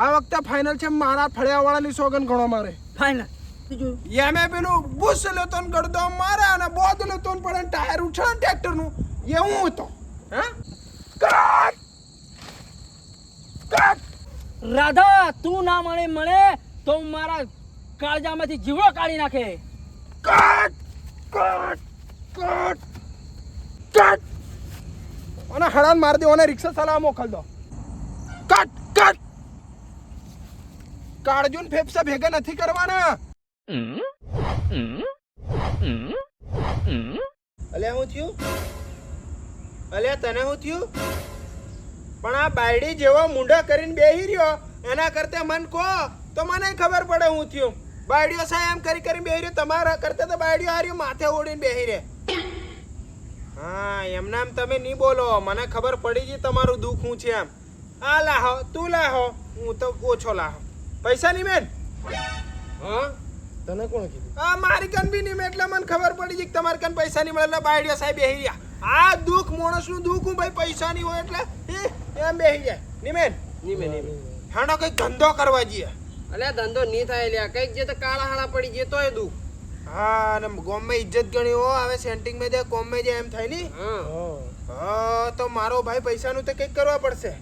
આ વખતે ફાઇનલ છે મારા ફળિયા વાળાની સોગન ગણો મારે. ફાઇનલ જોયું એમે પેલું બુશ લેતો ને ગડદો મારે અને બોધ લેતો ને પડે ટાયર ઉઠે ને ટ્રેક્ટરનું એ હું હતો. હે? કટ! કટ! રાધા તું ના મળે મળે તો મારા કાળજામાંથી જીવડો કાઢી નાખે. કટ! કટ! કટ! કટ! અને હળાન મારી દો અને રિક્ષા ચલાવવા મોકલ દો. કટ! કાળજુન ફેફસા ભેગા નથી કરવાના. અલ્યા હું થયું? અલ્યા તને હું થયું? પણ આ બાયડી જેવો મુંડા કરીને બેહી રહ્યો, એના કરતા મન કહો તો મને ખબર પડે હું થયું. બાયડીઓ સાહેબ એમ કરી કરીને બેહી રહ્યો, તમારા કરતા તો બાયડીઓ હાર્યું માથે ઓડીને બેહી રહે. હા, એમના એમ તમે નહીં બોલો. મને ખબર પડી ગઈ તમારું દુઃખ હું છે એમ. આ લાહો, તું લાહો. હું તો ઓછો લાહો. પૈસા નહીં બેન હા? તને કોણ કીધું? આ મારી કન બી નહીં મેં એટલે મને ખબર પડી ગઈ કે તમારે કન પૈસા નહીં મળે એટલે બાયડીઓ સાહેબ બેહી રહ્યા. આ દુઃખ માણસનું દુઃખ હું ભાઈ પૈસા નહીં હોય એટલે હે, એમ બેહી જાય. નિમેન નીમે નીમે હાણો કઈ ધંધો કરવા જઈએ. અલ્યા ધંધો નહીં થાય લ્યા. કંઈક જે તો કાળા હાળા પડી જે તોય દુઃખ. હા અને ગોમમાં ઇજ્જત ગણી હો હવે સેન્ટિંગમાં જાય કોમમાં જાય એમ થાયની હા. હા તો મારો ભાઈ પૈસાનું તો કંઈક કરવા પડશે.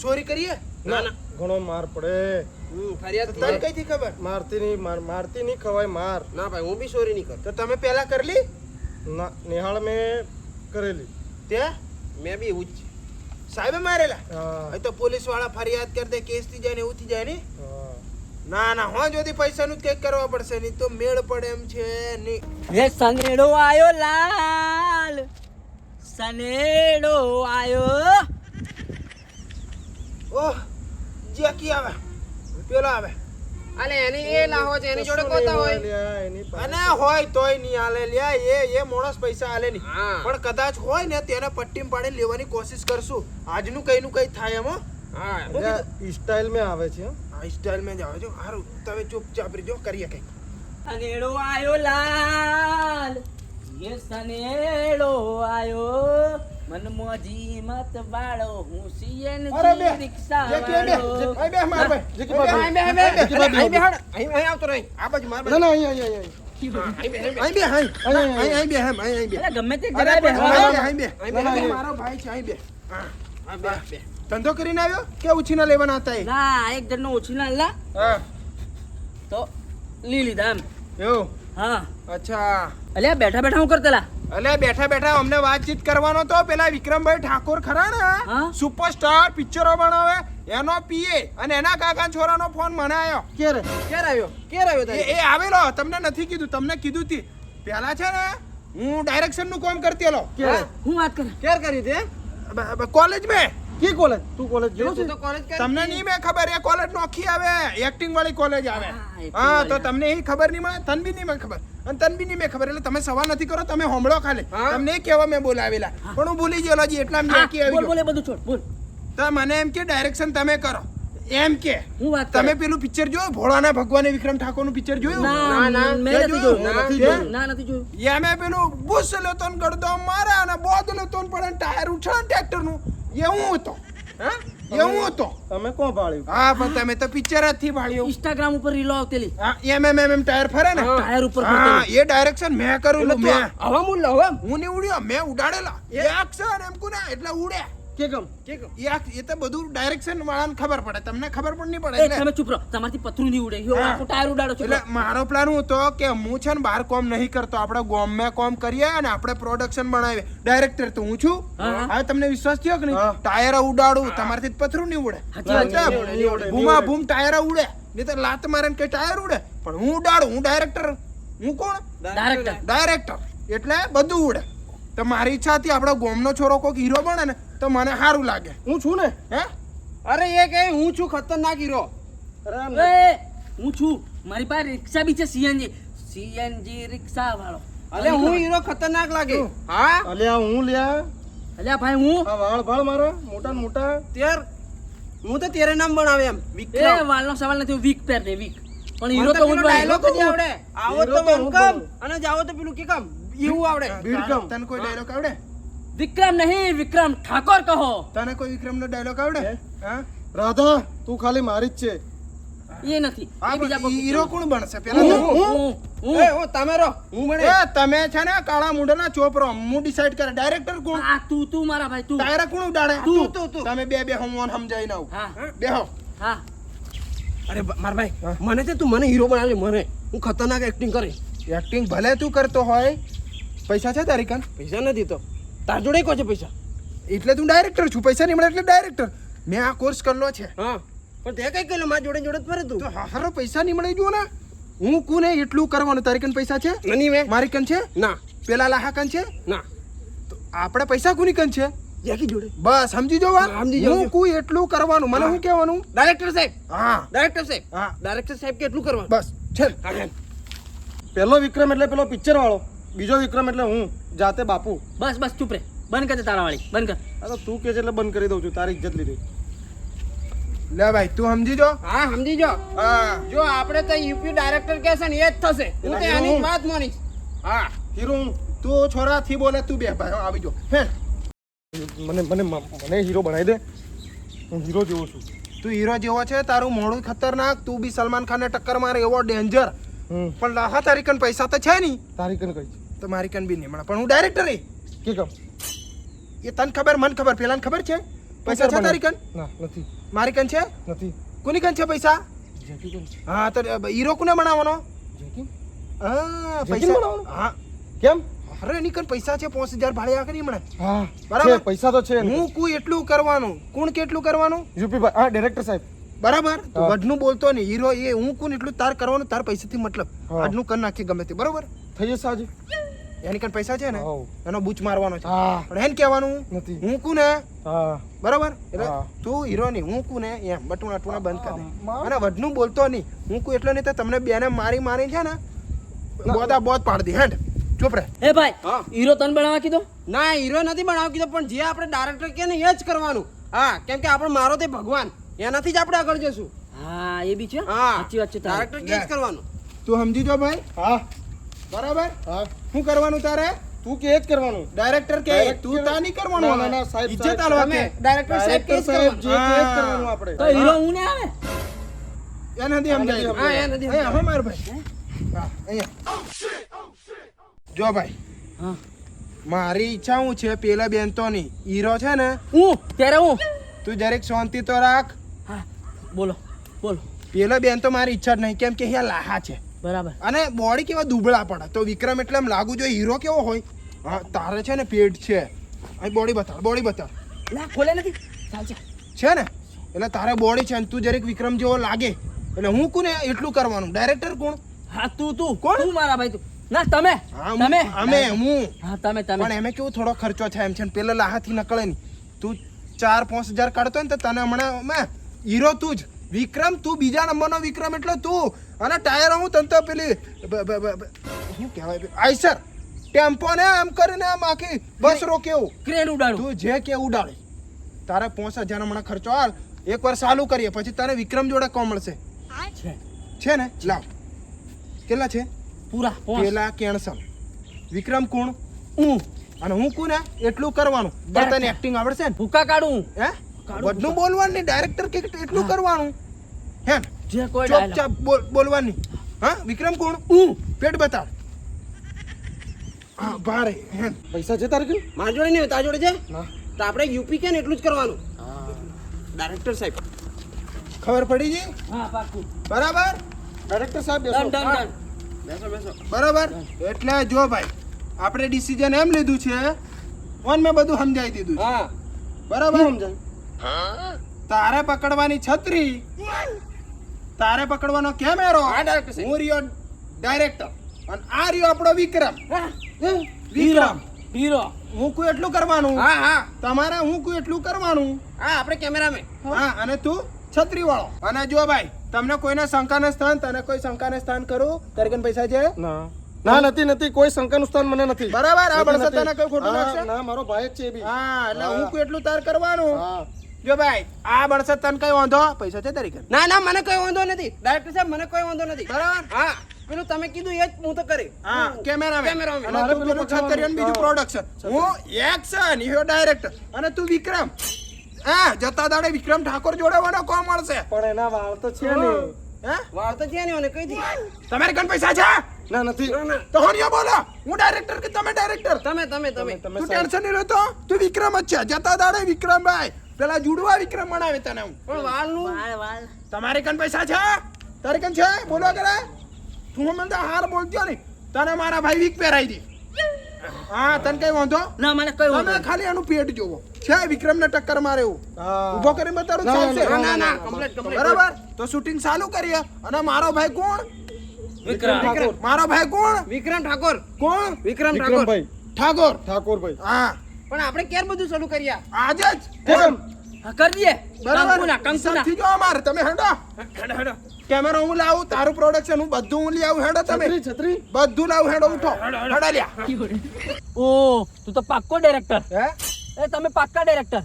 ચોરી કરીએ? ના ના ઘણો માર પડે. ફરિયાદ તને કઈ થી ખબર? મારતી નહીં માર મારતી નહીં ખવાય માર. ના ભાઈ હું બી ચોરી નહીં કરતો તો તમે પહેલા કરલી? ના નિહાળ મેં કરેલી. તે? મેં બી એવું જ છે. સાહેબે મારેલા? હા. તો પોલીસવાળા ફરિયાદ કરી દે કેસથી જાય ને એવું થી જાય ને હા. ના ના હો જોથી પૈસાનું જ કંઈક કરવા પડશે નહીં તો મેળ પડે એમ છે નહીં. હે સનેડો આયો લાલ. સનેડો આયો. ઓહ જેકી આવે? પેલો આવે. અલે એની એ લાહો છે એની જોડે કોતા હોય. અને હોય તોય નહીં હાલે લ્યા એ એ મોણસ પૈસા હાલે નહીં. પણ કદાચ હોય ને તેને પટ્ટી પાડી લેવાની કોશિશ કરશું. આજનું કઈ નું કઈ થાય એમ હો. સ્ટાઇલ મેં આવે છે હા. આ સ્ટાઇલ જ આવે છે. હારું તમે ચૂપચાપ રહેજો કરીએ કઈ સનેડો આયો લાલ યે સનેડો આયો મનમોજી મત હું રિક્ષા બે વાળો અહીં બે માર ભાઈ જેકી બે, બે, અહીં અહીં આવતો રહી. આ બાજુ માર ના ના અહીં અહીં અહીં. હા હા. ધંધો કરીને આવ્યો કે ઉછીના લેવાના હતા એ? ના એક ઓછી ના લા. હા. તો લી લીધા એમ. એવું? હા. અચ્છા. અલ્યા બેઠા બેઠા હું કરતેલા? અલે બેઠા બેઠા અમને વાતચીત કરવાનો તો પેલા વિક્રમભાઈ ઠાકોર ખરા ને? સુપરસ્ટાર પિક્ચરો બનાવે. એનો પીએ અને એના કાકા છોરાનો ફોન મને આવ્યો ક્યારે? ક્યારે આવ્યો? ક્યારે આવ્યો એ આવેલો. તમને નથી કીધું. તમને કીધું તી. પેલા છે ને હું ડાયરેક્શનનું કામ કરતેલો ક્યારે? હું? વાત કરે? ક્યારે કરી તે કોલેજ મેં. કી કોલેજ તું કોલેજ ગયો છે? તો કોલેજ તમને નહીં મેં ખબર એ કોલેજ નોખી આવે એક્ટિંગ વાળી કોલેજ આવે. હા, તો તમને એ ખબર નહીં મળે? તન બી નહીં મને ખબર. અને તન બી નહીં મેં ખબર એટલે તમે સવાલ નથી કરો તમે હોમળો ખાલી. તમને કેવા મેં બોલાવેલા. પણ હું ભૂલી ગયો જી એટલા મેં આવી બોલ ગયો. બોલ બધું છોડ બોલ. તો મને એમ કે ડાયરેક્શન તમે કરો. એમ કે. હું વાત તમે પેલું પિક્ચર જોયું? ભોળાના ભગવાને વિક્રમ ઠાકોરનું પિક્ચર જોયું? ના ના, મેં નથી જોયું? ના, નથી જોયું? યા મેં પેલું બુસ લેતો ને ગડદો મારા અને બોદ લેતો ને પડે ટાયર ઉછળે ટ્રેક્ટરનું. એવું હતો. હા? હું હતો. તમે કોણ ભાળ્યું? હા પણ તમે તો પિક્ચર જ થી ભાળ્યું. ઇન્સ્ટાગ્રામ ઉપર રીલો આવતેલી. હા એમ એમ એમ એમ ટાયર ફરે ને? ટાયર ઉપર હા એ ડાયરેક્શન મેં કરેલું મેં. હવા મુલ્લા હવા હું ને ઉડ્યો મેં ઉડાડેલા. એ એક્શન એમ કુના એટલે ઉડ્યા. કે કમ એ તો બધું ડાયરેક્શન વાળાને ખબર પડે. તમને ખબર પણ નહીં પડે એટલે તમે ચૂપ રહો. તમારથી પથરું નહીં ઉડે. ટાયર ઉડાડો એટલે મારો પ્લાન હું હતો કે હું છે ને બહાર કોમ નહીં કરતો. આપણે ગોમમાં કોમ કરીએ અને આપણે પ્રોડક્શન બનાવીએ. ડાયરેક્ટર તો હું છું. હવે તમને વિશ્વાસ થયો કે નહીં? ટાયર ઉડાડું તમારથી પથરું નહીં ઉડે. બૂમા ભૂમ ટાયર ઉડે. નહીં તો લાત મારે કે ટાયર ઉડે. પણ હું ઉડાડું. હું ડાયરેક્ટર હું કોણ? ડાયરેક્ટર ડાયરેક્ટર એટલે બધું ઉડે. તો મારી ઈચ્છા હતી આપણો ગોમનો છોરો કોઈક હીરો બને ને તો મને સારું લાગે. હું છું ને? હે? અરે એ કે હું છું ખતરનાક હીરો. અરે હું છું. મારી પાસે રિક્ષા બી છે સીએનજી. સીએનજી રિક્ષા વાળો અલે હું હીરો ખતરનાક લાગે. હા? અલ્યા હું લ્યા અલ્યા ભાઈ હું? આ વાળ ભાળ મારો મોટા ને મોટા. તેર. હું તો તેરે નામ બનાવે એમ એ વાળનો સવાલ નથી વીક પેર દે વીક. પણ હીરો તો હું ડાયલોગ જ આવડે. આવો તો વેલકમ અને જાવો તો પેલું કે કમ. એવું આવડે. વિક્રમ તને. કોઈ ડાયલોગ આવડે? વિક્રમ નહીં વિક્રમ ઠાકોર કહો. તને કોઈ વિક્રમનો ડાયલોગ આવડે? હા? રાધા તું ખાલી મારી જ છે. એ નથી. આ એ બીજા કોઈ હીરો કોણ બનશે? પેલા હું હું. હું એ, હું તમે રો હું બને એ તમે છે ને કાળા મુંડાના ચોપરો હું ડિસાઈડ કરે. ડાયરેક્ટર કોણ? આ તું તું મારા ભાઈ તું. ડાયરેક્ટર કોણ ઉડાડે? તું, તું તું તમે બે બે હમવાન સમજાઈ નાઉ હા. બેહો હા. અરે માર ભાઈ મને છે તું મને હીરો બનાવે મને. હું ખતરનાક એક્ટિંગ કરીશ એક્ટિંગ ભલે તું કરતો હોય પૈસા છે તારી કાન? પૈસા નથી તો. તાર જોડે કો છે પૈસા? એટલે તું ડાયરેક્ટર છું પૈસા નહીં મળે એટલે ડાયરેક્ટર મેં આ કોર્સ કરલો છે. હા. પણ તે કઈ કહેલો? મારા જોડે જોડે ફરે તું. હારો પૈસા નહીં મળે જુઓ ને. હું કોને એટલું કરવાનું? તારી કન પૈસા છે? નહીં મેં. મારી કન છે? ના. પેલા લાહા કન છે? ના. તો આપણે પૈસા કોની કન છે? યાકી જોડે. બસ સમજી જો વાત. હું કું કોઈ એટલું કરવાનું? મને શું કહેવાનું? ડાયરેક્ટર સાહેબ. હા. ડાયરેક્ટર સાહેબ. હા. ડાયરેક્ટર સાહેબ કેટલું કરવાનું? બસ છે હા. વિક્રમ એટલે પેલો પિક્ચર વાળો બીજો વિક્રમ એટલે હું જાતે બાપુ. બસ બસ ચૂપ રે. બંધ કર તારા વાળી બંધ કર. આ તો તું કે છે એટલે બંધ કરી દઉં છું તારી ઇજ્જત લીધી. લે ભાઈ તું સમજી જો? હા સમજી જો. જો આપણે તો યુપી ડાયરેક્ટર કહેશે ને એ જ થશે. હું તો એના એની વાત માનીશ. હા. હીરો હું. તું છોરા થી બોલે તું બે ભાઈ આવી જો. હે મને મને મને હીરો બનાવી દે. હું હીરો જેવો છું. તું હીરો જેવો છે તારું મોડું ખતરનાક. તું બી સલમાન ખાનને ટક્કર મારે એવો ડેન્જર પણ લાહા તારી કન પૈસા તો છે નહીં. તારી કન કઈ તો મારી કન બી નહીં મળે. પણ હું ડાયરેક્ટર કે કમ એ તને ખબર મને ખબર પેલાને ખબર છે? પૈસા છે તારી કન? ના નથી. મારી કન છે? નથી. કોની કન છે પૈસા? હા તો હીરો કોને બનાવવાનો? હા પૈસા હા. કેમ? અરે કન પૈસા છે પાંચ હજાર ભાડે આગળ કરી મળે. હા બરાબર. પૈસા તો છે હું કું એટલું કરવાનું? કોણ કેટલું કરવાનું? યુપી ભાઈ હા ડાયરેક્ટર સાહેબ. બરાબર? તો વઢનું બોલતો નહીં. હીરો એ હું કોણ? એટલું તાર કરવાનું તાર પૈસાથી મતલબ. આજનું કર નાખી ગમે તે. બરોબર? થઈ જશે આજે. એની કણ પૈસા છે ને? એનો બૂચ મારવાનો છે. પણ એને કહેવાનું નથી. હું કુ ને બરાબર? એટલે તું હીરો નહીં હું કોને એમ બટુણા ટુણા બંધ કરી દે. અને વઢનું બોલતો નહીં. હું કુ એટલો નહીં તો તમને બેને મારી મારી છે ને બોધા બોધ પાડ દે. હેડ. ચૂપ રહે. એ ભાઈ હીરો તને બનાવવા કીધો? ના હીરો નથી બનાવવા કીધો પણ જે આપણે ડાયરેક્ટર કે ને એ જ કરવાનું. હા કેમ કે આપણે મારો તે ભગવાન. એનાથી જ આપણે આગળ જશું હા એ બી છે? હા. સાચી વાત છે ડાયરેક્ટર કે જ કરવાનું. તું સમજી જો ભાઈ? હા. બરાબર? હા. શું કરવાનું તારે? તું કે જ કરવાનું. ડાયરેક્ટર કે? તું તા નહીં ના, કરવાનું ના, ના, સાહેબ, ઇજ્જત આલવા કે? ડાયરેક્ટર સાહેબ કે સાહેબ જે કે કરવાનું આપણે. તો હીરો હું ને આવે? એ નથી સમજાય. હા એ નથી હો માર ભાઈ. હા અહીંયા. જો ભાઈ. હા. મારી ઈચ્છા હું છે પેલા બેન તો નહીં હીરો છે ને? હું? ત્યારે હું? તું જરીક શાંતિ તો રાખ. બોલો બોલો. પેલા બેન તો મારી ઈચ્છા જ નહીં કેમ કે અહીંયા લાહા છે. બરાબર. અને બોડી કેવા દુબળા પડે તો વિક્રમ એટલે એમ લાગુ જોઈએ હીરો કેવો હોય. હા તારે છે ને પેટ છે. અહીં બોડી બતાડ બોડી બતાડ. ના ખોલે નથી. છે ને? એટલે તારે બોડી છે ને તું જરીક વિક્રમ જેવો લાગે. એટલે હું કોને એટલું કરવાનું? ડાયરેક્ટર કોણ? હા તું તું. કોણ? તું મારા ભાઈ તું. ના તમે. તમે. અમે હું. હા તમે પણ એમે કેવું થોડો ખર્ચો થાય એમ છે ને પેલા લાહાથી નકળે નહીં તું ચાર પાંચ હજાર કાઢતો ને તો તને હમણાં મેં હીરો તું જ. વિક્રમ તું બીજા નંબરનો વિક્રમ એટલે તું. અને ટાયર હું તને તો પેલી શું કહેવાય? આઈસર. ટેમ્પો ને એમ કરીને આમ આખી બસ રોકેવું ક્રેન ઉડાડું. તું જે કે ઉડાડે. તારે પાંચ હજાર હમણાં ખર્ચો હાલ. એક વાર ચાલુ કરીએ પછી તારે વિક્રમ જોડે કોણ મળશે? છે. ને? લાવ. કેટલા છે? પૂરા પેલા કેન્સલ વિક્રમ કોણ? હું. અને હું કોને? એટલું કરવાનું. પણ તને એક્ટિંગ આવડશે ને? ભૂકા કાઢું. હે? બધું બોલવાનું નહીં ડાયરેક્ટર કે એટલું કરવાનું? હે જે કોઈ. ચોપચાપ બોલ- હા વિક્રમ કોણ? હું. પેટ બતાડ. હા ભારે હે પૈસા છે તાર કે મારા જોડે નહીં તારા જોડે છે? તો આપણે યુપી કે ને એટલું જ કરવાનું? ડાયરેક્ટર સાહેબ. ખબર પડી ગઈ? હા પાકું. બરાબર? ડાયરેક્ટર સાહેબ બેસો. ડન ડન બેસો બેસો. બરાબર? એટલે જો ભાઈ આપણે ડિસિઝન એમ લીધું છે ફોન મેં બધું સમજાવી દીધું હા. બરાબર? સમજાય તારે પકડવાની છત્રી. તારે પકડવાનો કેમેરો. હા, રહ્યો ડાયરેક્ટર. અને આ રહ્યો આપણો વિક્રમ. વિક્રમ. હીરો. હું કોઈ એટલું કરવાનું? હા હા. તમારે હું કોઈ એટલું કરવાનું? હા આપણે કેમેરામેન. હા અને તું છત્રી વાળો અને જો ભાઈ તમને કોઈને શંકાને સ્થાન તને કોઈ શંકાને સ્થાન કરું? તારે કન પૈસા છે? ના. ના નથી નથી. કોઈ શંકાનું સ્થાન મને નથી. બરાબર આ નથી, તને કોઈ ખોટું લાગશે? ના મારો ભાઈ જ છે બી. હા એટલે હું. કોઈ એટલું તાર કરવાનું? હા. જો ભાઈ આ બળસત તને કઈ વાંધો? પૈસા છે તારી ના ના મને કોઈ વાંધો નથી. ડાયરેક્ટર સાહેબ મને કોઈ વાંધો નથી. બરાબર? હા પેલું તમે કીધું એ જ હું તો કરી. હા કેમેરા કેમેરા અને તું પેલું છતરિયન બીજું પ્રોડક્શન હું એક્શન યો ડાયરેક્ટર અને તું વિક્રમ. હા જતા દાડે વિક્રમ ઠાકોર જોડે મને કોણ મળશે? પણ એના વાળ તો છે ને. હે. વાળ તો છે ને મને કઈ દી. તમારે કણ પૈસા છે? ના નથી. તો હોનિયા બોલો. હું ડાયરેક્ટર કે તમે ડાયરેક્ટર તમે તમે તમે. તમે તું ટેન્શન નહીં લેતો. તું વિક્રમ જ છે. જતા દાડે વિક્રમભાઈ. પેલા જુડવા વિક્રમ બનાવે તને હું. પણ વાળ તમારે કન પૈસા છે? તારે કન છે? બોલો કરે તું મને તો હાર બોલતો ને તને મારા ભાઈ વીક પહેરાઈ દી. હા તને કઈ વાંધો? ના મને કઈ વાંધો તમે ખાલી એનું પેટ જોવો છે વિક્રમ ને ટક્કર મારે એવું. ઊભો કરી બતાડો ચાલશે. ના ના કમ્પ્લીટ કમ્પ્લીટ. બરાબર? તો શૂટિંગ ચાલુ કરીએ. અને મારો ભાઈ કોણ? વિક્રમ ઠાકોર. મારો ભાઈ કોણ? વિક્રમ ઠાકોર. કોણ? વિક્રમ ઠાકોર ઠાકોર. ઠાકોર. ભાઈ હા. પણ આપણે કેર બધું શરૂ કર્યા? આજે જ? કેમ? હા કરી દઈએ. બરાબર. કંકુના. જો અમારે તમે હેડો. હેડો કેમેરો હું લાવું તારું પ્રોડક્શન હું બધું હું લઈ આવું. હેડો તમે. છત્રી છત્રી. બધું લાવું હેડો ઉઠો. હેડો લ્યા. ઓ તું તો પાક્કો ડાયરેક્ટર હે? એ તમે પાક્કા ડાયરેક્ટર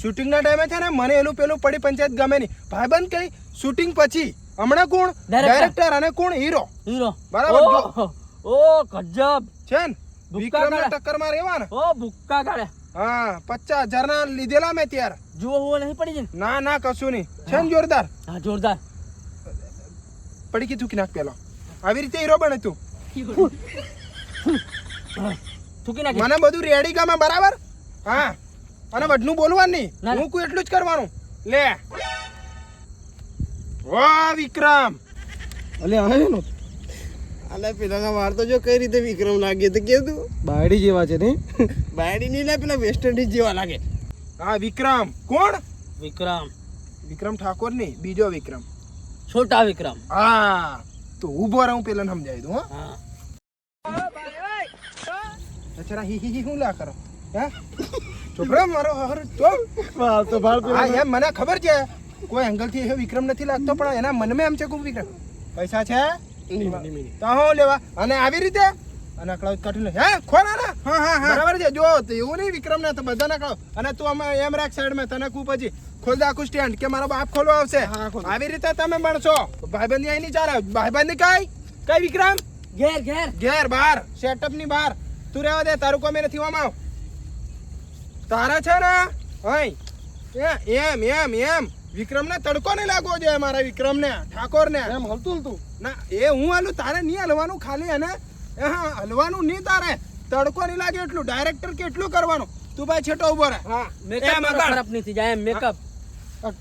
શૂટિંગ ના ટાઈમે છે ને મને એલું પેલું પડી પંચાયત ગમે નહીં. ભાઈબંધ કઈ શૂટિંગ પછી. હમણાં કોણ. ડાયરેક્ટર અને કોણ? હીરો હીરો બરાબર, જો. ઓ ગજબ. છે ને. ટક્કરમાં રહેવા ને ઓ ભૂક્કા કાઢે હા પચાસ હજાર ના લીધેલા મેં ત્યાર. જુઓ હુઓ નહીં પડી જાય ના? ના કશું નહીં. છે ને જોરદાર? હા જોરદાર. પડી કીધું કે નાખ પેલો. આવી રીતે હીરો બને તું. થૂકી નાખી. મને બધું રેડી ગમે બરાબર? હા. અને બધું બોલવાનું નહીં. હું કોઈ એટલું જ કરવાનું. લે. વાહ વિક્રમ. અલે આવે અલે પેલા વાળ તો જો કઈ રીતે વિક્રમ લાગે તો કે તું. બાયડી જેવા છે ને? બાયડી નહીં લે પેલા વેસ્ટ ઇન્ડિઝ જેવા લાગે. હા વિક્રમ. કોણ? વિક્રમ. વિક્રમ ઠાકોર નહીં બીજો વિક્રમ. છોટા વિક્રમ. હા તો ઊભો રહું પેલા સમજાવી દઉં હો. હા. અચરા હી હી હી હું લા કરો? હે? છોકરા મારો હર તો. વાહ તો વાળ હા પેલા. એમ મને ખબર છે. કોઈ એંગલથી એ વિક્રમ નથી લાગતો પણ એના મનમાં એમ છે કે વિક્રમ. પૈસા છે? તો હું લેવા? અને આવી રીતે? અને અકળાવ કાઢી લે હે? ખોના ના હા હા હા. બરાબર છે? જો એવું નહીં વિક્રમ ને તો બધા ના અને તું અમે એમ રાખ સાઈડમાં તને કુ પછી. ખોલ દે આખું સ્ટેન્ડ કે મારો બાપ ખોલવા આવશે. આવી રીતે તમે બનશો ભાઈબંધી અહીં નહીં ચાલે. ભાઈબંધી કઈ? કઈ વિક્રમ? ઘેર ઘેર. ઘેર બહાર. સેટઅપની બહાર. તું રહેવા દે તારું કોમે નથી આમાં આવ. તારા છે ને? હઈ એ એમ એમ એમ. વિક્રમ ને તડકો નહીં લાગવો જોઈએ મારા વિક્રમ ને ઠાકોર ને એમ હલતું તું ના એ હું હાલું તારે નહીં હલવાનું ખાલી એને એ હા હલવાનું નહીં તારે. તડકો નહીં લાગે એટલું. ડાયરેક્ટર કેટલું કરવાનું? તું ભાઈ છેટો ઊભો રહે. હા મેકઅપ. ખરાબ નહીં થઈ જાય એમ મેકઅપ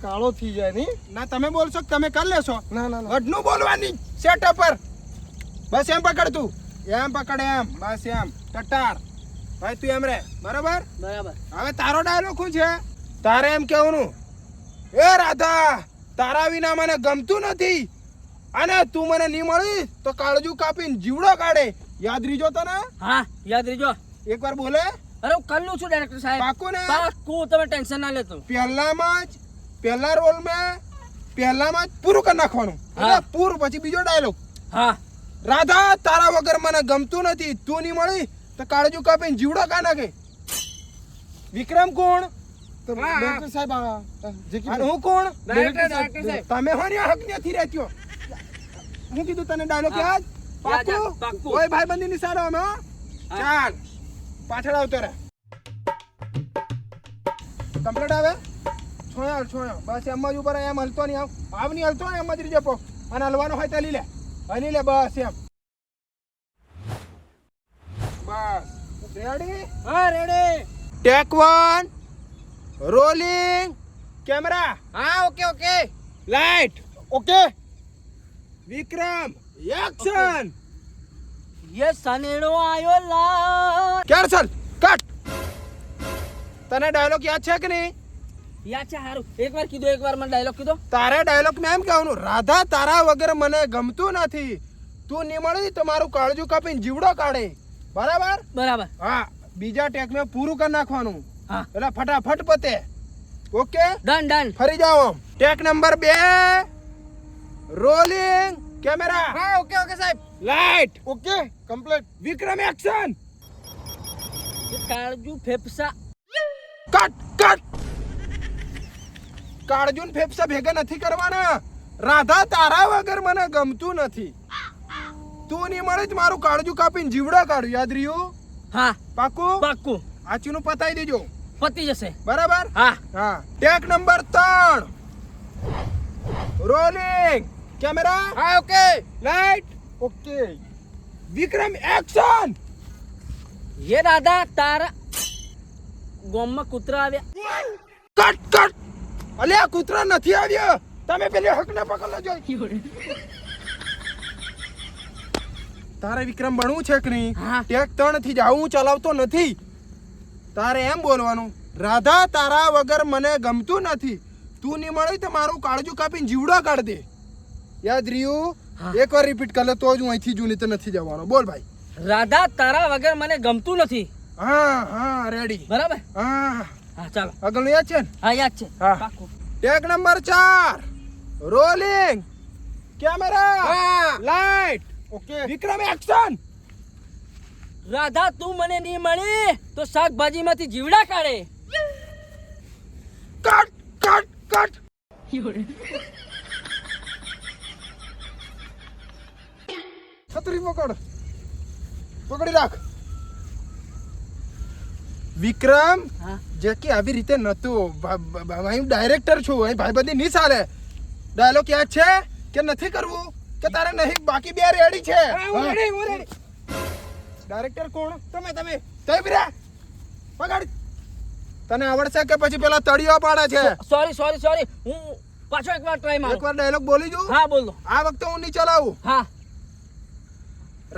કાળો થઈ જાય નહીં. ના તમે બોલશો તમે કરી લેશો? ના ના વડનું બોલવાની સેટઅપ પર. બસ એમ પકડ તું. એમ પકડ એમ. બસ એમ. ટટાર. ભાઈ તું એમ રે બરાબર? બરાબર. હવે તારો ડાયલોગ શું છે? તારે એમ કેવાનું એ રાધા તારા વિના મને ગમતું નથી. અને તું મને નહીં મળી તો કાળજુ કાપીને જીવડો કાઢે. યાદ રીજો તને? હા યાદ રહેજો એકવાર બોલે. અરે હું કરી છું ડાયરેક્ટર સાહેબ. પાકું ને? પાકું તમે ટેન્શન ના લેતો પહેલામાં જ પહેલા રોલમાં પહેલામાં જ પૂરું કરી નાખવાનું. હા. પૂરું પછી બીજો ડાયલોગ હા. રાધા તારા વગર મને ગમતું નથી. તું નહીં મળી તો કાળજુ કાપીને જીવડો કા નાખે? વિક્રમ કોણ? ડોક્ટર સાહેબ આ આ જે અને કીધું હું કોણ? ડાયરેક્ટર ડાયરેક્ટર સાહેબ તમે હોની હક નથી રહેત્યો હું કીધું તને ડાયલોગ યાદ? યાદ, યાદ, પાક્કું પાક્કું. કોઈ ભાઈબંધી ની સારો અમે ચાલ. પાછળ આવતો રહે કમ્પ્લીટ આવે? છોયો છોયો. બસ એમ જ ઉપર એમ હલતો નહીં આવ. આવ નહીં હલતો એમ જ રીજે પો અને હલવાનો હોય તો હલી લે. હલી લે બસ એમ. બસ. રેડી હા ready take one rolling camera હા okay okay light okay Vikram action યે સનેડો આયો લા કેન્સલ કટ તને ડાયલોગ યાદ છે કે નહીં? યાદ છે હારું. એકવાર કીધો એકવાર મને ડાયલોગ કીધો. તારે ડાયલોગ મેં એમ કહેવાનું રાધા તારા વગર મને ગમતું નથી. તું નહીં મળી તો મારું કાળજું કાપીને જીવડો કાઢે. બરાબર? બરાબર. હા બીજા ટેક મેં પૂરું કરી નાખવાનું. એટલે ફટાફટ પતે. ઓકે? Done done. ફરી જાઓ. ટેક નંબર બે. Rolling camera. હા ઓકે ઓકે સાહેબ. Light. Okay complete. Vikram action. કાળજુ ફેફસા. Cut cut. કાળજુન ફેફસા ભેગા નથી કરવાના. રાધા તારા વગર મને ગમતું નથી. તું નહીં મળે જ મારું કાળજુ કાપીને જીવડા કાઢું. યાદ રહ્યું? હા. પાકું? પાકું. આચીનું પતાઈ દેજો. પતી જશે. બરાબર? હા. હા. ટેક નંબર ત્રણ. રોલિંગ કેમેરા હા okay light okay Vikram action યે દાદા તારા ગોમમાં કૂતરા આવ્યા. કટ કટ અલ્યા કૂતરા નથી આવ્યો. તમે પેલી હકને પકડ જો તારે વિક્રમ ભણવું છે કે નહીં. ટેક ત્રણથી જ હું ચલાવતો નથી. તારે એમ બોલવાનું રાધા તારા વગર મને ગમતું નથી. તું નહીં મળી તો મારું કાળજું કાપીને જીવડો કાઢ દે. યાદ રહ્યું? હા. એક વાર રિપીટ કરે તો જ હું અહીંથી જૂની તો નથી જવાનો. બોલ ભાઈ. રાધા તારા વગર મને ગમતું નથી. હા હા રેડી બરાબર? હા. હા ચાલો. આગળનું યાદ છે ને? હા યાદ છે. હા. ટેક નંબર ચાર. રોલિંગ કેમેરા હા. Light okay. Vikram action Radha તું મને નહીં મળી તો શાકભાજીમાંથી જીવડા કાઢે. Cut cut cut. છત્રી પકડ. પકડી રાખ. વિક્રમ જે કે આવી રીતે નતું. હું ડાયરેક્ટર છું. અહીં ભાઈબંધી નહીં ચાલે. ડાયલોગ યાદ છે કે નથી કરવું? કે તારે નહીં? બાકી બે રેડી છે. ડાયરેક્ટર કોણ? તમે તમે. તઈ બિરા. પકડ. તને આવડશે કે પછી પેલા તળિયો પાડે છે? સોરી સોરી સોરી હું પાછો એકવાર ટ્રાય મારું. એકવાર ડાયલોગ બોલી જો હા બોલો આ વખતે હું નહીં ચલાવું હા.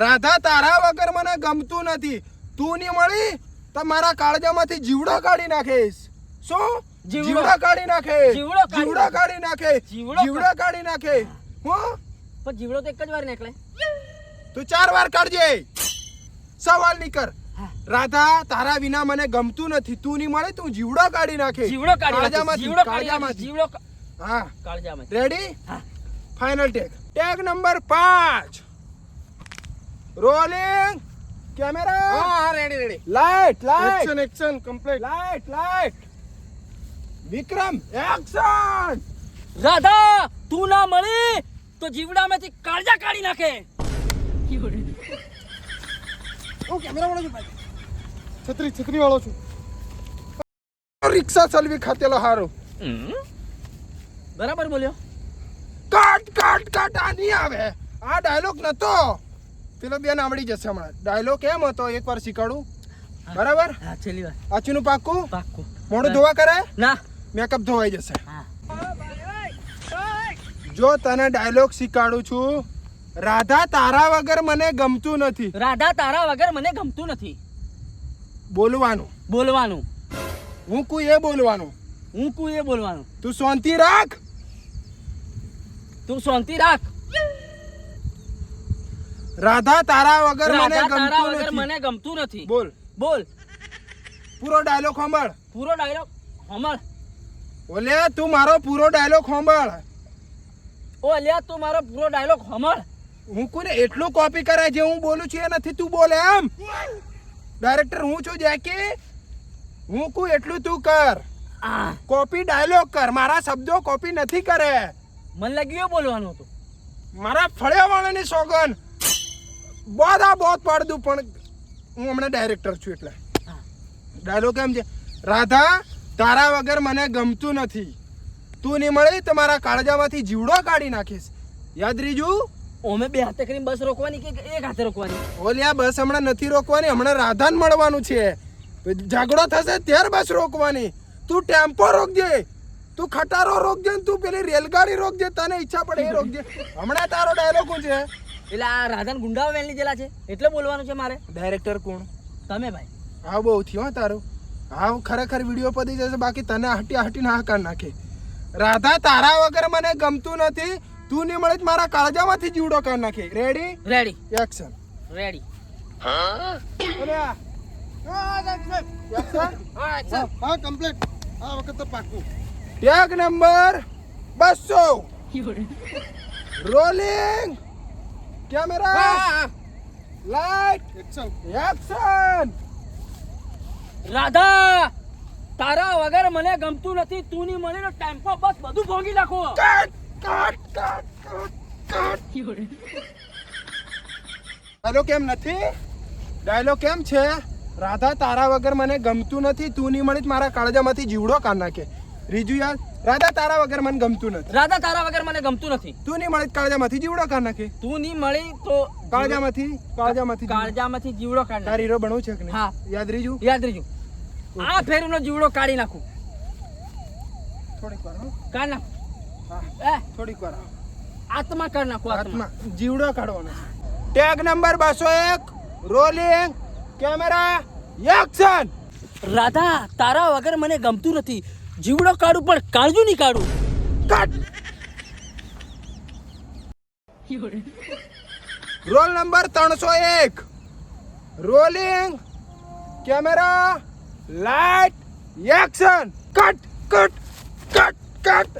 રાધા તારા વગર મને ગમતું નથી. તું નહીં મળી તો મારા કાળજામાંથી જીવડો કાઢી નાખીશ. શું? જીવડો. કાઢી નાખે જીવડો કાઢી નાખે જીવડા જીવડો કાઢી નાખે હું? પણ જીવડો તો એક જ વાર નીકળે. તું ચાર વાર કાઢજે. સવાલ નહીં કર. રાધા તારા વિના મને ગમતું નથી. તું નહીં મળે તું જીવડો કાઢી નાખે. જીવડો કાઢી નાખે, જીવડો કાળજામાં જીવડો હા. કાળજામાં રેડી હા. ફાઇનલ ટેક ટેક નંબર પાંચ. રોલિંગ કેમેરા હા હા ready ready light light action action complete light light Vikram action Radha તું ના મળી તો જીવડામાંથી કાળજા કાઢી નાખે. હું કેમેરા છું ભાઈ. છત્રી છત્રી વાળો છું. રિક્ષા ચાલવી ખાતેલો હારો. બરાબર બોલ્યો. કાટ કાટ કાટ આ નહીં આવે. આ ડાયલોગ નતો. પેલો બેન આવડી જશે હમણાં. ડાયલોગ એમ હતો એકવાર શીખવાડું. બરાબર? હા છેલ્લી વાર. આચીનું પાક્કું પાકું. મોઢું ધોવા કરે? ના. મેકઅપ ધોવાઈ જશે. જો તને ડાયલોગ શીખવાડું છું રાધા તારા વગર મને ગમતું નથી. રાધા તારા વગર મને ગમતું નથી. બોલવાનું. બોલવાનું. હું કુ એ બોલવાનું? હું કુ એ બોલવાનું. તું શાંતિ રાખ. તું શાંતિ રાખ. રાધા તારા વગર મને ગમતું વગર નથી. મને ગમતું નથી. બોલ. બોલ. પૂરો ડાયલોગ સાંભળ. પૂરો ડાયલોગ હમણ ઓલે તું મારો પૂરો ડાયલોગ સાંભળ. ઓલ્યા તું મારો પૂરો ડાયલોગ હમણ હું કોને એટલું કોપી કરાય જે હું બોલું છું એ નથી તું બોલે એમ? ડાયરેક્ટર હું છું જેકી હું કું એટલું તું કર. આ. કોપી ડાયલોગ કર. મારા શબ્દો કોપી નથી કરે. મને લાગ્યું બોલવાનું હતું. મારા ફળિયાવાળાની સોગન બોધા બોધ પાડ દઉં પણ હું હમણાં ડાયરેક્ટર છું એટલે. હા. ડાયલોગ એમ છે? રાધા તારા વગર મને ગમતું નથી. તું નહીં મળી તો મારા કાળજામાંથી જીવડો કાઢી નાખીશ. યાદ રીજું? ઓમે બે હાથે કરીને બસ રોકવાની કે એક હાથે રોકવાની? ઓલિયા બસ હમણાં નથી રોકવાની હમણાં રાધાન મળવાનું છે. ઝઘડો થશે ત્યારે બસ રોકવાની. તું ટેમ્પો રોકજે તું ખટારો રોકજે ને તું પેલી રેલગાડી રોકજે તને ઈચ્છા પડે એ રોકજે હમણાં તારો ડાયલોગ છે? એટલે આ રાધાન ગુંડાઓ વેણ લીધેલા છે? એટલે બોલવાનું છે મારે? ડાયરેક્ટર કોણ? તમે ભાઈ. હા બહુ થયો હો તારું. હા ખરેખર વીડિયો પતી જશે બાકી તને હટી હટીને હા નાખે. રાધા તારા વગર મને ગમતું નથી. તું નહીં મળે મારા કાળજામાંથી જીવડો કાઢ નાખે. રેડી રેડી એક્શન રેડી હા હા હા કમ્પ્લીટ આ વખત તો પાકું ટેગ નંબર બસો. Rolling camera light action action Radha તારા વગર મને ગમતું નથી. તું ની મને ટેમ્પો બસ બધું ભોગી નાખો. કટ ડાયલોગ કેમ નથી? ડાયલોગ કેમ છે? રાધા તારા વગર મને ગમતું નથી. તું નહીં મળી મારા કાળજામાંથી જીવડો કાઢ નાખે. રીજુ યાર રાધા તારા વગર મને ગમતું નથી. રાધા તારા વગર મને ગમતું નથી. તું નહીં મળી કાળજામાંથી જીવડો કાઢ નાખે. તું નહીં મળી તો કાળજામાંથી કાળજામાંથી કાળજામાંથી જીવડો કાઢ તારી હીરો બનવું છે કે નહીં? હા. યાદ રીજુ? યાદ રીજુ. આ ફેરનો જીવડો કાઢી નાખું. થોડીક વાર કાઢ નાખું. એ થોડીક વાર. આત્મા કાઢ નાખું આત્મા. જીવડો કાઢવાનો ટેગ નંબર બસો એક. રોલિંગ કેમેરા એક્શન રાધા તારા વગર મને ગમતું નથી. જીવડો કાઢું પણ કાળજું નહીં કાઢું. કટ રોલ નંબર ત્રણસો એક. Rolling camera light action cut cut cut cut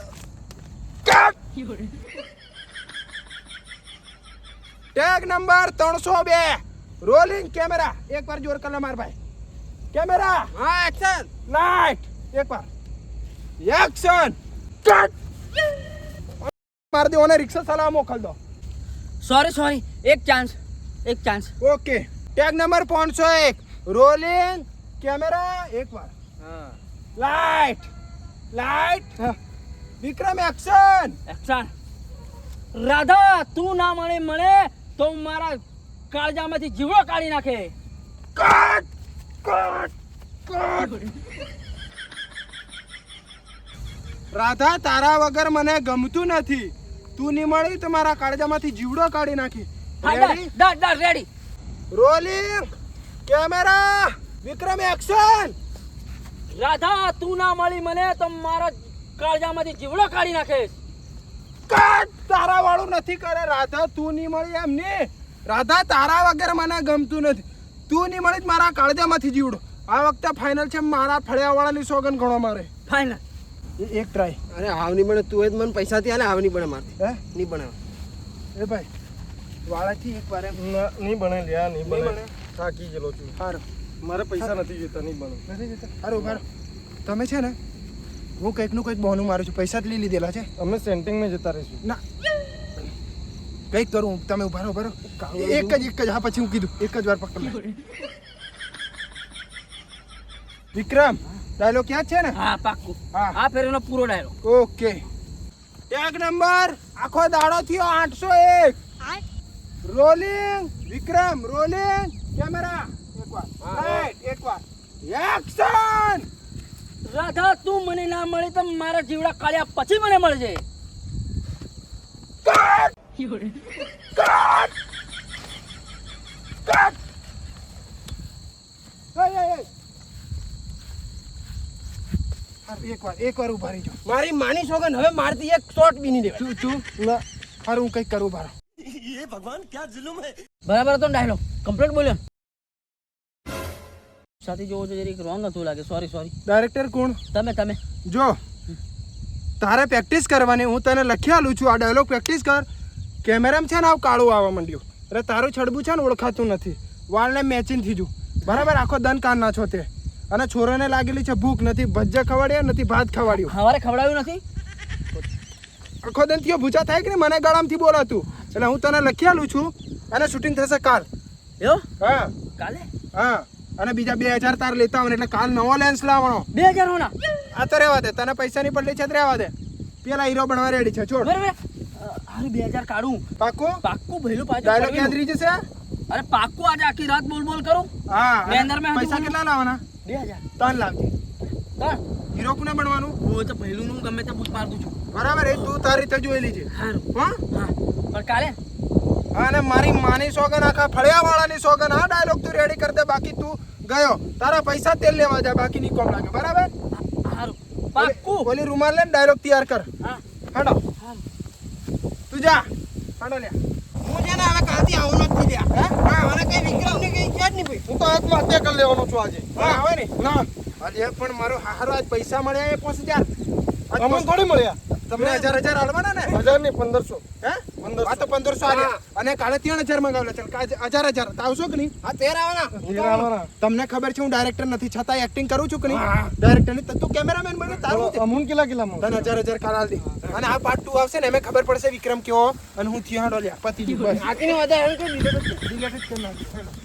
take number ત્રણસો બે. રોલિંગ કેમેરા એક વાર જોર કર લે માર ભાઈ. કેમેરા હા એક્શન લાઈટ એક વાર એક્શન કટ માર દે ઓને રિક્ષા સલાહ મોકલ દો. સોરી સોરી એક ચાન્સ એક ચાન્સ ઓકે. ટેગ નંબર પાંચસો એક. રોલિંગ કેમેરા એક વાર light light Vikram action action Radha તું ના મળે મળે તો મારા કાળજામાંથી જીવડો કાઢી નાખે. કટ કટ કટ રાધા તારા વગર મને ગમતું નથી. તું નહીં મળી તો મારા કાળજામાંથી જીવડો કાઢી નાખી. Ready rolling camera Vikram action Radha તું ના મળી મને તો મારા કાળજામાંથી જીવડો કાઢી નાખે કટ તારા વાળું નથી કરે. રાધા તું નહીં મળી એમ ને રાધા તારા વગર મને ગમતું નથી. તું નહીં મળી મારા કાળજામાંથી જીવડો. આ વખતે ફાઇનલ છે મારા ફળિયા વાળાની સોગન ગણો મારે. ફાઇનલ એક ટ્રાય અરે હાવ નહીં બને તું એ જ મને પૈસા થી આલે હાવ નહીં બને મારથી હે? નહીં બને. એ ભાઈ વાળાથી એક વાર નહીં બને લ્યા નહીં બને? થાકી ગયેલો છું. સારું મારે પૈસા નથી જોઈતા નહીં બને. નથી જતા. હારો હારો તમે છે ને હું કંઈકનું કંઈક બહાનું મારું છું. પૈસા જ લઈ લીધેલા છે. અમે સેન્ટિંગમાં જતા રહીશું. ના. કંઈક કરું તમે ઊભા રહો ભરો એક જ એક જ હા પછી હું કીધું. એક જ વાર પકડ. વિક્રમ ડાયલોગ ક્યાં છે ને? હા પાક્કું. હા. આ ફેરનો પૂરો ડાયલોગ ઓકે ટેગ નંબર. આખો દાડો થયો આઠસો એક. રોલિંગ વિક્રમ રોલિંગ કેમેરા એકવાર રાઈટ એકવાર એક્શન રાધા તું મને ના મળે તો મારા જીવડા કાળ્યા પછી મને મળજે કટ કટ કટ એય, એય, એય. હા, એકવાર એકવાર ઊભા રહીજો મારી માની સોગન હવે મારતી એક શોટ બી નહીં દેવાય તું ના હું કઈ કરું બારો બરાબર તો ડાયલોગ કમ્પ્લીટ બોલ્યો ને? જોવો છો જરીક રોંગ હતું લાગે. સોરી સોરી ડાયરેક્ટર કોણ? તમે તમે. જો તારે પ્રેક્ટિસ કરવાની હું તને લખી આલું છું આ ડાયલોગ પ્રેક્ટિસ કર. કેમેરામાં છે ને આવું કાળું આવવા માંડ્યું. અરે તારું છડબું છે ને ઓળખાતું નથી. વાળને મેચિંગ થઈ જુ બરાબર આખો દન કાન ના છો તે. અને છોરોને લાગેલી છે ભૂખ નથી ભજ્જા ખવાડ્યા નથી ભાત ખવાડ્યું. હવારે ખવડાવ્યું નથી? આખો દન થયો ભૂચા થાય કે ને મને ગળામથી બોલાતું. એટલે હું તને લખી આલું છું અને શૂટિંગ થશે કાલ. એવું? હા. કાલે? હા. અને બીજા બે હજાર તાર લેતા આવે એટલે કાલ નવો લેન્સ લાવવાનો. બે હજાર હોના? આ તો રહેવા દે તને પૈસાની પડલી છે તો રહેવા દે. પેલા હીરો બનવા રેડી છે છોડ. બરાબર. હારું બે હજાર કાઢું. પાકું? પાક્કું ભેલું પાછું ડાયલોગ યાદ રહી જશે? અરે પાક્કું આજે આખી રાત બોલ બોલ કરું? હા બે અંદર મેં પૈસા કેટલા લાવવાના? બે હજાર. ત્રણ લાવજે. ત્રણ હીરો કોને બનવાનું? હું તો પહેલું નું ગમે તે પૂછ પાડું છું. બરાબર એ તું તારી રીતે જોઈ લીજે. હા? હા. પણ કાલે? અને મારી માની સોગન આખા ફળિયા વાળાની સોગન આ ડાયલોગ તું રેડી કર દે. બાકી તું ગયો. તારા પૈસા તેલ લેવા જાય બાકી ની કોમ લાગે. બરાબર? હારું. પાક્કું. ઓલી રૂમાલ લે ડાયરેક્ટ તૈયાર કર. હા. હાડો. તું જા. હાડો લે હું છે ને હવે કાલથી આવું નથી લ્યા હા? મને કઈ વિક્રમ ને કઈ છે જ નહીં ભાઈ. હું તો આત્મહત્યા કરી લેવાનો છું આજે. હા આવે ને. ના. આજે પણ મારો હારો આજ પૈસા મળ્યા એ પાંચ હજાર અમને થોડી મળ્યા? તમને હજાર હજાર હાલવાના ને? હજારની પંદરસો. હે? આ તો પંદરસો આલ્યા અને કાલે ત્રણ હજાર મંગાવેલા ચાલ હજાર હજાર. આવશો કે નહીં? હા તેર આવવાના. તમને ખબર છે હું ડાયરેક્ટર નથી છતાં એક્ટિંગ કરું છું કે નહીં? ડાયરેક્ટરની તું કેમેરામેન બને તારું અમુન કેટલા કિલ્લામાં તને હજાર હજાર કાલ દે. અને આ પાર્ટ ટુ આવશે ને એમે ખબર પડશે વિક્રમ કેવો. અને હું થયો ડોલ્યા લ્યા. પતી બસ. વધારે જ કરી નાખ.